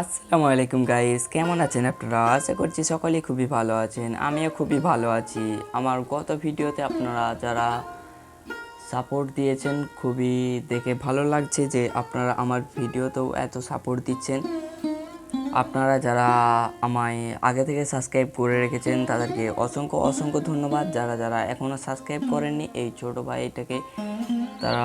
আসসালামু আলাইকুম গাইস কেমন আছেন আপনারা? আশা করছি সকলেই খুবই ভালো আছেন, আমিও খুবই ভালো আছি। আমার গত ভিডিওতে আপনারা যারা সাপোর্ট দিয়েছেন, খুবই দেখে ভালো লাগছে যে আপনারা আমার ভিডিওতেও এত সাপোর্ট দিচ্ছেন। আপনারা যারা আমায় আগে থেকে সাবস্ক্রাইব করে রেখেছেন, তাদেরকে অসংখ্য অসংখ্য ধন্যবাদ। যারা যারা এখনও সাবস্ক্রাইব করেননি, এই ছোটো ভাইটাকে তারা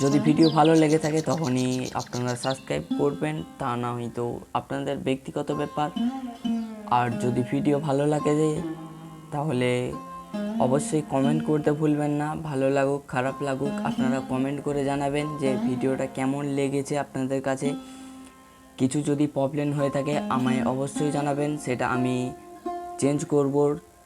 যদি ভিডিও ভালো লেগে থাকে, তখনই আপনারা সাবস্ক্রাইব করবেন। তা না হয়তো আপনাদের ব্যক্তিগত ব্যাপার। আর যদি ভিডিও ভালো লাগে, তাহলে অবশ্যই কমেন্ট করতে ভুলবেন না। ভালো লাগুক, খারাপ লাগুক, আপনারা কমেন্ট করে জানাবেন যে ভিডিওটা কেমন লেগেছে আপনাদের কাছে। কিছু যদি প্রবলেম হয়ে থাকে আমায় অবশ্যই জানাবেন সেটা আমি চেঞ্জ করব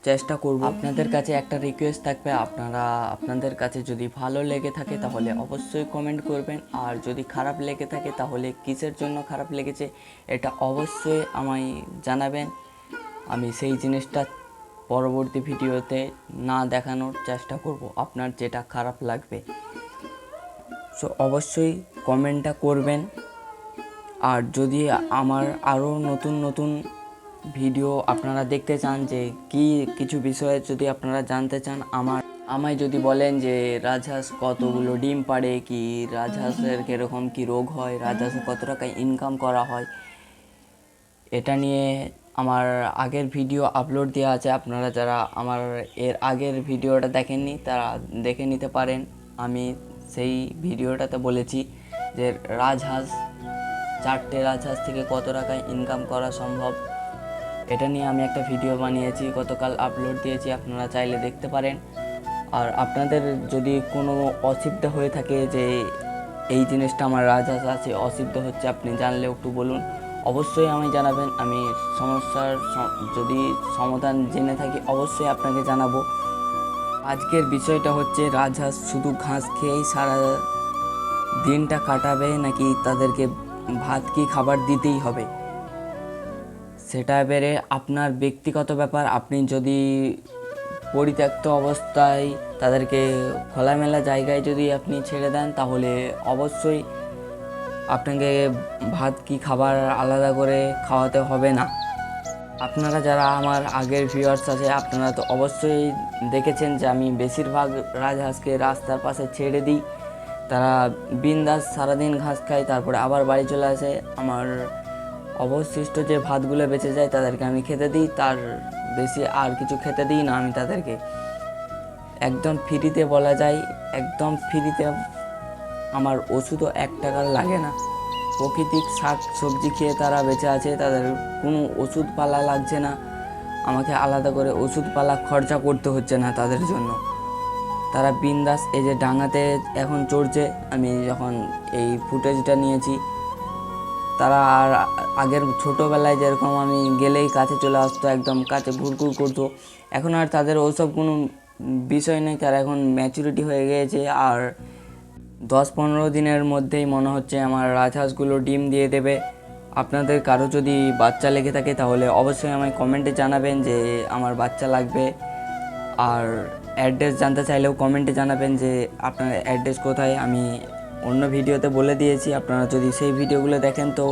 চেষ্টা করব। আপনাদের কাছে একটা রিকোয়েস্ট থাকবে আপনারা আপনাদের কাছে যদি ভালো লেগে থাকে তাহলে অবশ্যই কমেন্ট করবেন। আর যদি খারাপ লেগে থাকে তাহলে কিসের জন্য খারাপ লেগেছে এটা অবশ্যই আমায় জানাবেন। আমি সেই জিনিসটা পরবর্তী ভিডিওতে না দেখানোর চেষ্টা করব আপনার যেটা খারাপ লাগবে। সো অবশ্যই কমেন্টটা করবেন। আর যদি আমার আরও নতুন নতুন ভিডিও আপনারা দেখতে চান যে কি কিছু বিষয়ে যদি আপনারা জানতে চান, আমার, আমায় যদি বলেন যে রাজহাঁস কতগুলো ডিম পাড়ে, কি রাজহাঁসের কীরকম কি রোগ হয়, রাজহাঁসে কত টাকা ইনকাম করা হয়, এটা নিয়ে আমার আগের ভিডিও আপলোড দেওয়া আছে। আপনারা যারা আমার এর আগের ভিডিওটা দেখেননি, তারা দেখে নিতে পারেন। আমি সেই ভিডিওটাতে বলেছি যে রাজহাঁস চারটে রাজহাঁস থেকে কত টাকায় ইনকাম করা সম্ভব? এটা নিয়ে আমি একটা ভিডিও বানিয়েছি, গতকাল আপলোড দিয়েছি, আপনারা চাইলে দেখতে পারেন। আর আপনাদের যদি কোনো অসুবিধা হয়ে থাকে যে এই জিনিসটা আমার রাজহাঁস আছে, অসুবিধা হচ্ছে আপনি জানলে একটু বলুন। অবশ্যই আমি জানাবেন, আমি সমস্যার যদি সমাধান জেনে থাকি, অবশ্যই আপনাকে জানাব। আজকের বিষয়টা হচ্ছে, রাজহাঁস শুধু ঘাস খেয়েই সারা দিনটা কাটাবে নাকি তাদেরকে ভাত কি খাবার দিতেই হবে। সেটা এবারে আপনার ব্যক্তিগত ব্যাপার। আপনি যদি পরিত্যক্ত অবস্থায় তাদেরকে খোলামেলা জায়গায় যদি আপনি ছেড়ে দেন, তাহলে অবশ্যই আপনাকে ভাত কি খাবার আলাদা করে খাওয়াতে হবে না। আপনারা যারা আমার আগের ভিউয়ার্স আছে, আপনারা তো অবশ্যই দেখেছেন যে আমি বেশিরভাগ রাজহাঁসকে রাস্তার পাশে ছেড়ে দিই। তারা বিন্দাস সারাদিন ঘাস খায়, তারপরে আবার বাড়ি চলে আসে। আমার অবশিষ্ট যে ভাতগুলো বেঁচে যায়, তাদেরকে আমি খেতে দিই। তার বেশি আর কিছু খেতে দিই না আমি তাদেরকে। একদম ফ্রিতে বলা যায়, একদম ফ্রিতে আমার ওষুধও এক টাকার লাগে না। প্রকৃতিক শাক সবজি খেয়ে তারা বেঁচে আছে, তাদের কোনো ওষুধ পালা লাগছে না। আমাকে আলাদা করে ওষুধ পালা খরচা করতে হচ্ছে না তাদের জন্য। তারা বিন্দাস, এই যে ডাঙাতে এখন চড়ছে, আমি যখন এই ফুটেজটা নিয়েছি, তারা আর আগের ছোটোবেলায় যেরকম আমি গেলেই কাছে চলে আসতো, একদম কাছে ঘুরঘুর করতো, এখন আর তাদের ওসব কোনো বিষয় নেই, তারা এখন ম্যাচুরিটি হয়ে গিয়েছে, আর দশ পনেরো দিনের মধ্যেই মনে হচ্ছে আমার রাজহাঁসগুলো ডিম দিয়ে দেবে। আপনাদের কারও যদি বাচ্চা লেগে থাকে তাহলে অবশ্যই আমায় কমেন্টে জানাবেন যে আমার বাচ্চা লাগবে, আর অ্যাড্রেস জানতে চাইলেও কমেন্টে জানাবেন যে আপনার অ্যাড্রেস কোথায়। আমি অন্য ভিডিওতে বলে দিয়েছি, আপনারা যদি সেই ভিডিওগুলো দেখেন তো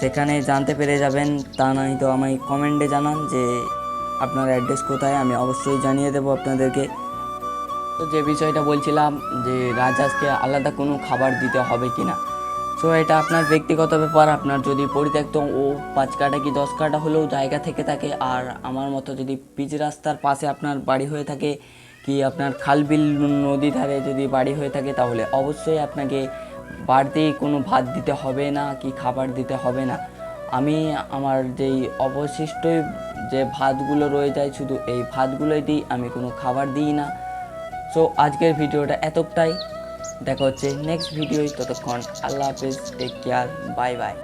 সেখানে জানতে পেরে যাবেন। তা নয় তো আমায় কমেন্টে জানান যে আপনার অ্যাড্রেস কোথায়, আমি অবশ্যই জানিয়ে দেবো আপনাদেরকে। তো যে বিষয়টা বলছিলাম যে রাজহাঁসকে আলাদা কোনো খাবার দিতে হবে কি না সো এটা আপনার ব্যক্তিগত ব্যাপার। আপনার যদি পরিত্যক্ত ও পাঁচ কাটা কি দশ কাটা হলেও জায়গা থেকে থাকে, আর আমার মতো যদি পিচ রাস্তার পাশে আপনার বাড়ি হয়ে থাকে, কি আপনার খালবিল নদী ধারে যদি বাড়ি হয়ে থাকে, তাহলে অবশ্যই আপনাকে বাড়তেই কোনো ভাত দিতে হবে না, কি খাবার দিতে হবে না। আমি আমার যেই অবশিষ্ট যে ভাতগুলো রয়ে যায়, শুধু এই ভাতগুলোই দিই আমি কোনো খাবার দিই না। সো আজকের ভিডিওটা এতটাই। দেখা হচ্ছে নেক্সট ভিডিও ততক্ষণ আল্লাহ হাফিজ টেক কেয়ার বাই বাই